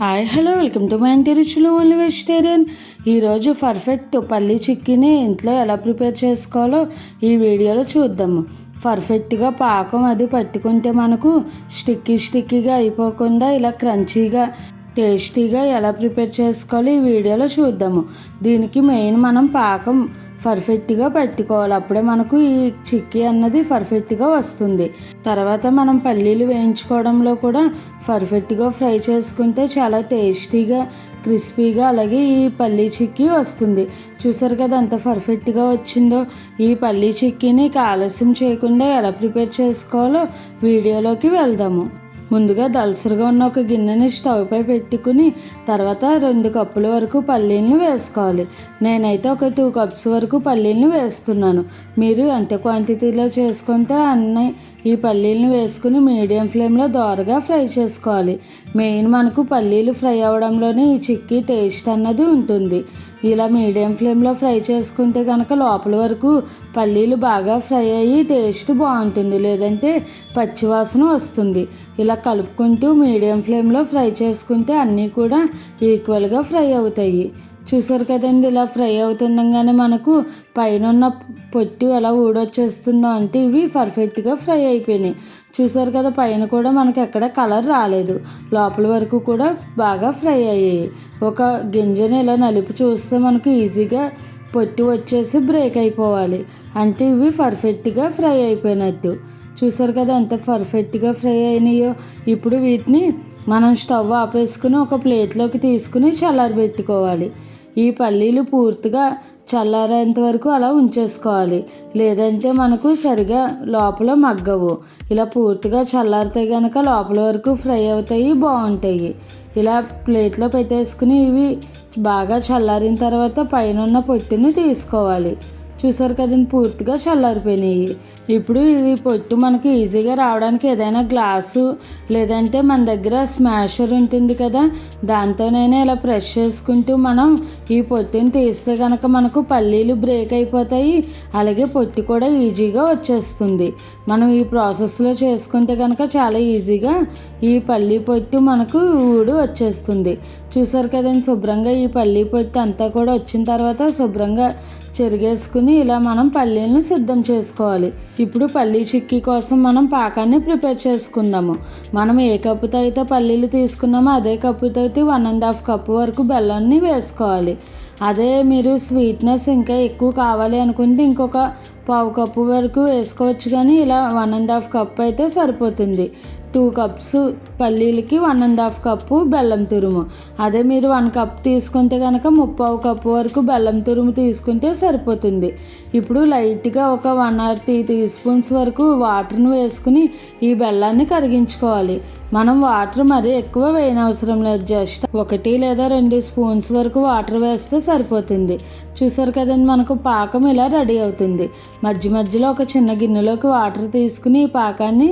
Hi hello welcome to my ఇంటి రుచులు only vegetarian ఈరోజు పర్ఫెక్ట్ పల్లి చిక్కీని ఇంట్లో ఎలా ప్రిపేర్ చేసుకోవాలో ఈ వీడియోలో చూద్దాము. పర్ఫెక్ట్గా పాకం అది పట్టుకుంటే మనకు స్టిక్కీ స్టిక్కీగా అయిపోకుండా ఇలా క్రంచీగా టేస్టీగా ఎలా ప్రిపేర్ చేసుకోవాలో ఈ వీడియోలో చూద్దాము. దీనికి మెయిన్ మనం పాకం పర్ఫెక్ట్గా పెట్టుకోవాలి. అప్పుడే మనకు ఈ చిక్కీ అన్నది పర్ఫెక్ట్గా వస్తుంది. తర్వాత మనం పల్లీలు వేయించుకోవడంలో కూడా పర్ఫెక్ట్గా ఫ్రై చేసుకుంటే చాలా టేస్టీగా క్రిస్పీగా అలాగే ఈ పల్లీ చిక్కీ వస్తుంది. చూసారు కదా ఎంత పర్ఫెక్ట్గా వచ్చిందో? ఈ పల్లీ చిక్కీని ఆలస్యం చేయకుండా ఎలా ప్రిపేర్ చేసుకోవాలో వీడియోలోకి వెళ్దాము. ముందుగా దలసరిగా ఉన్న ఒక గిన్నెని స్టవ్పై పెట్టుకుని తర్వాత రెండు కప్పుల వరకు పల్లీలను వేసుకోవాలి. నేనైతే ఒక టూ కప్స్ వరకు పల్లీలను వేస్తున్నాను. మీరు ఎంత క్వాంటిటీలో చేసుకుంటే అన్నీ ఈ పల్లీలను వేసుకుని మీడియం ఫ్లేమ్లో దోరగా ఫ్రై చేసుకోవాలి. మెయిన్ మనకు పల్లీలు ఫ్రై అవ్వడంలోనే ఈ చిక్కీ టేస్ట్ అన్నది ఉంటుంది. ఇలా మీడియం ఫ్లేమ్లో ఫ్రై చేసుకుంటే కనుక లోపల వరకు పల్లీలు బాగా ఫ్రై అయ్యి టేస్ట్ బాగుంటుంది. లేదంటే పచ్చివాసన వస్తుంది. ఇలా కలుపుకుంటూ మీడియం ఫ్లేమ్లో ఫ్రై చేసుకుంటే అన్నీ కూడా ఈక్వల్గా ఫ్రై అవుతాయి. చూసారు కదండి ఇలా ఫ్రై అవుతుండగానే మనకు పైన ఉన్న పొట్టు ఎలా ఊడొచ్చేస్తుందో అంటే ఇవి పర్ఫెక్ట్గా ఫ్రై అయిపోయినాయి. చూసారు కదా పైన కూడా మనకి ఎక్కడ కలర్ రాలేదు. లోపల వరకు కూడా బాగా ఫ్రై అయ్యాయి. ఒక గింజని ఇలా నలిపి చూస్తే మనకు ఈజీగా పొట్టు వచ్చేసి బ్రేక్ అయిపోవాలి. అంటే ఇవి పర్ఫెక్ట్గా ఫ్రై అయిపోయినట్టు. చూసారు కదా ఎంత పర్ఫెక్ట్గా ఫ్రై అయినాయో. ఇప్పుడు వీటిని మనం స్టవ్ ఆపేసుకుని ఒక ప్లేట్లోకి తీసుకుని చల్లారబెట్టుకోవాలి ఈ పల్లీలు పూర్తిగా చల్లారేంత వరకు అలా ఉంచేసుకోవాలి. లేదంటే మనకు సరిగా లోపల మగ్గవు. ఇలా పూర్తిగా చల్లారితే కనుక లోపల వరకు ఫ్రై అవుతాయి బాగుంటాయి. ఇలా ప్లేట్లో పెట్టేసుకుని ఇవి బాగా చల్లారిన తర్వాత పైన ఉన్న పొట్టుని తీసుకోవాలి. చూసారు కదండి పూర్తిగా చల్లారిపోయినాయి. ఇప్పుడు ఇది పొట్టు మనకి ఈజీగా రావడానికి ఏదైనా గ్లాసు లేదంటే మన దగ్గర స్మాషర్ ఉంటుంది కదా దాంతోనైనా ఇలా ప్రెష్ చేసుకుంటూ మనం ఈ పొట్టుని తీస్తే కనుక మనకు పల్లీలు బ్రేక్ అయిపోతాయి. అలాగే పొట్టు కూడా ఈజీగా వచ్చేస్తుంది. మనం ఈ ప్రాసెస్లో చేసుకుంటే కనుక చాలా ఈజీగా ఈ పల్లీ పొట్టు మనకు ఊడు వచ్చేస్తుంది. చూసారు కదండి శుభ్రంగా ఈ పల్లీ పొట్టు అంతా కూడా వచ్చిన తర్వాత శుభ్రంగా చెరిగేసుకుని ఇలా మనం పల్లీలను సిద్ధం చేసుకోవాలి. ఇప్పుడు పల్లీ చిక్కీ కోసం మనం పాకాన్ని ప్రిపేర్ చేసుకుందాము. మనం ఏ కప్పుతో అయితే పల్లీలు తీసుకున్నామో అదే కప్పుతో అయితే వన్ అండ్ హాఫ్ కప్పు వరకు బెల్లాన్ని వేసుకోవాలి. అదే మీరు స్వీట్నెస్ ఇంకా ఎక్కువ కావాలి అనుకుంటే ఇంకొక పావు కప్పు వరకు వేసుకోవచ్చు కానీ ఇలా వన్ అండ్ హాఫ్ కప్ అయితే సరిపోతుంది. టూ కప్స్ పల్లీలకి వన్ అండ్ హాఫ్ కప్పు బెల్లం తురుము. అదే మీరు వన్ కప్ తీసుకుంటే కనుక ముప్పావు కప్పు వరకు బెల్లం తురుము తీసుకుంటే సరిపోతుంది. ఇప్పుడు లైట్గా ఒక one or tea teaspoons వరకు వాటర్ను వేసుకుని ఈ బెల్లాన్ని కరిగించుకోవాలి. మనం వాటర్ మరీ ఎక్కువ వేయనవసరం లేదు జస్ట్ ఒకటి లేదా రెండు స్పూన్స్ వరకు వాటర్ వేస్తే సరిపోతుంది. చూసారు కదండి మనకు పాకం ఇలా రెడీ అవుతుంది. మధ్య మధ్యలో ఒక చిన్న గిన్నెలోకి వాటర్ తీసుకుని ఈ పాకాన్ని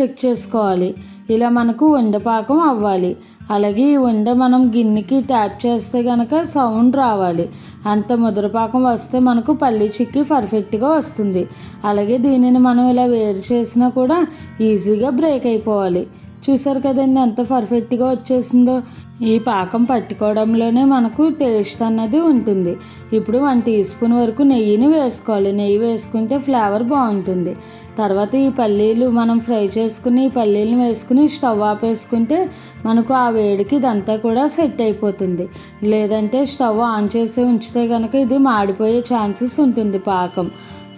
చెక్ చేసుకోవాలి. ఇలా మనకు ఉండపాకం అవ్వాలి. అలాగే ఈ ఉండ మనం గిన్నెకి ట్యాప్ చేస్తే కనుక సౌండ్ రావాలి. అంత ముద్రపాకం వస్తే మనకు పల్లీ చిక్కి పర్ఫెక్ట్గా వస్తుంది. అలాగే దీనిని మనం ఇలా వేరు చేసినా కూడా ఈజీగా బ్రేక్ అయిపోవాలి. చూసారు కదండి ఎంత పర్ఫెక్ట్గా వచ్చేసిందో. ఈ పాకం పట్టుకోవడంలోనే మనకు టేస్ట్ అన్నది ఉంటుంది. ఇప్పుడు వన్ టీ స్పూన్ వరకు నెయ్యిని వేసుకోవాలి. నెయ్యి వేసుకుంటే ఫ్లేవర్ బాగుంటుంది. తర్వాత ఈ పల్లీలు మనం ఫ్రై చేసుకుని ఈ పల్లీలను వేసుకుని స్టవ్ ఆపేసుకుంటే మనకు ఆ వేడికి ఇదంతా కూడా సెట్ అయిపోతుంది. లేదంటే స్టవ్ ఆన్ చేసి ఉంచితే కనుక ఇది మాడిపోయే ఛాన్సెస్ ఉంటుంది పాకం.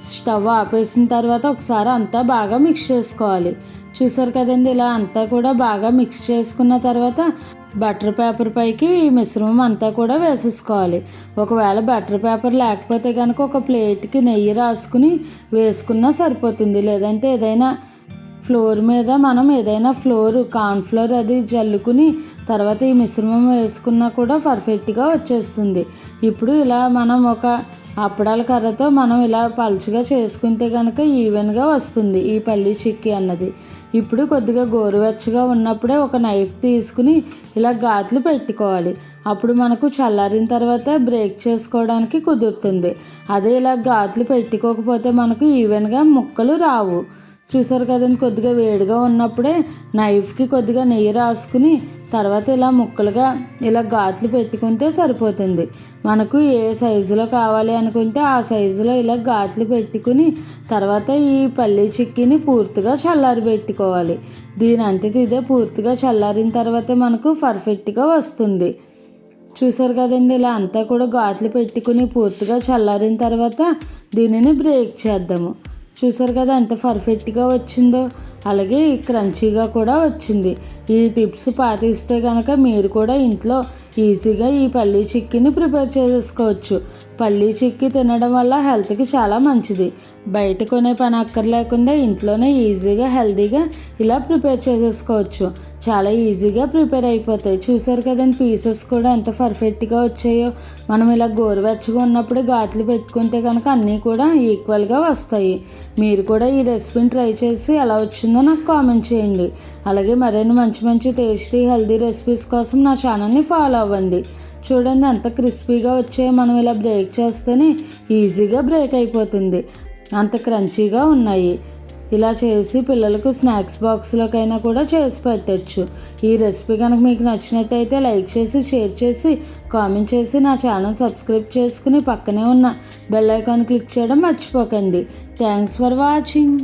స్టవ్ ఆపేసిన తర్వాత ఒకసారి అంతా బాగా మిక్స్ చేసుకోవాలి. చూసారు కదండి ఇలా అంతా కూడా బాగా మిక్స్ చేసుకున్న తర్వాత బటర్ పేపర్ పైకి ఈ మిశ్రమం అంతా కూడా వేసేసుకోవాలి. ఒకవేళ బటర్ పేపర్ లేకపోతే కనుక ఒక ప్లేట్కి నెయ్యి రాసుకుని వేసుకున్నా సరిపోతుంది. లేదంటే ఏదైనా ఫ్లోర్ మీద మనం ఏదైనా ఫ్లోర్ కార్న్ ఫ్లోర్ అది జల్లుకుని తర్వాత ఈ మిశ్రమం వేసుకున్నా కూడా పర్ఫెక్ట్గా వచ్చేస్తుంది. ఇప్పుడు ఇలా మనం ఒక అప్పడాల కర్రతో మనం ఇలా పలుచగా చేసుకుంటే కనుక ఈవెన్గా వస్తుంది ఈ పల్లి చిక్కీ అన్నది. ఇప్పుడు కొద్దిగా గోరువెచ్చగా ఉన్నప్పుడే ఒక నైఫ్ తీసుకుని ఇలా గాతులు పెట్టుకోవాలి. అప్పుడు మనకు చల్లారిన తర్వాత బ్రేక్ చేసుకోవడానికి కుదురుతుంది. అదే ఇలా గాతులు పెట్టుకోకపోతే మనకు ఈవెన్గా ముక్కలు రావు. చూసారు కదండి కొద్దిగా వేడిగా ఉన్నప్పుడే నైఫ్కి కొద్దిగా నెయ్యి రాసుకుని తర్వాత ఇలా ముక్కలుగా ఇలా ఘాట్లు పెట్టుకుంటే సరిపోతుంది. మనకు ఏ సైజులో కావాలి అనుకుంటే ఆ సైజులో ఇలా ఘాట్లు పెట్టుకుని తర్వాత ఈ పల్లీ చిక్కీని పూర్తిగా చల్లారి పెట్టుకోవాలి. దీని అంతటి ఇదే పూర్తిగా చల్లారిన తర్వాతే మనకు పర్ఫెక్ట్గా వస్తుంది. చూసారు కదండి ఇలా అంతా కూడా ఘాట్లు పెట్టుకుని పూర్తిగా చల్లారిన తర్వాత దీనిని బ్రేక్ చేద్దాము. చూసారు కదా ఎంత పర్ఫెక్ట్గా వచ్చిందో? అలాగే క్రంచీగా కూడా వచ్చింది. ఈ టిప్స్ పాటిస్తే కనుక మీరు కూడా ఇంట్లో ఈజీగా ఈ పల్లీ చిక్కీని ప్రిపేర్ చేసుకోవచ్చు. పల్లీ చిక్కీ తినడం వల్ల హెల్త్కి చాలా మంచిది. బయట కొనే పని అక్కర్లేకుండా ఇంట్లోనే ఈజీగా హెల్తీగా ఇలా ప్రిపేర్ చేసేసుకోవచ్చు. చాలా ఈజీగా ప్రిపేర్ అయిపోతాయి. చూసారు కదండి పీసెస్ కూడా ఎంత పర్ఫెక్ట్గా వచ్చాయో. మనం ఇలా గోరువెచ్చగా ఉన్నప్పుడు ఘాట్లు పెట్టుకుంటే కనుక అన్నీ కూడా ఈక్వల్గా వస్తాయి. మీరు కూడా ఈ రెసిపీని ట్రై చేసి ఎలా వచ్చిందో నాకు కామెంట్ చేయండి. అలాగే మరిన్ని మంచి మంచి టేస్టీ హెల్తీ రెసిపీస్ కోసం నా ఛానల్ని ఫాలో అవ్వండి చూడండి అంత క్రిస్పీగా వచ్చాయో మనం ఇలా బ్రేక్ చేస్తేనే ఈజీగా బ్రేక్ అయిపోతుంది. అంత క్రంచీగా ఉన్నాయి. ఇలా చేసి పిల్లలకు స్నాక్స్ బాక్స్లోకైనా కూడా చేసి పెట్టచ్చు. ఈ రెసిపీ కనుక మీకు నచ్చినట్టయితే లైక్ చేసి షేర్ చేసి కామెంట్ చేసి నా ఛానల్ సబ్స్క్రైబ్ చేసుకుని పక్కనే ఉన్న బెల్ ఐకాన్ క్లిక్ చేయడం మర్చిపోకండి. Thanks for watching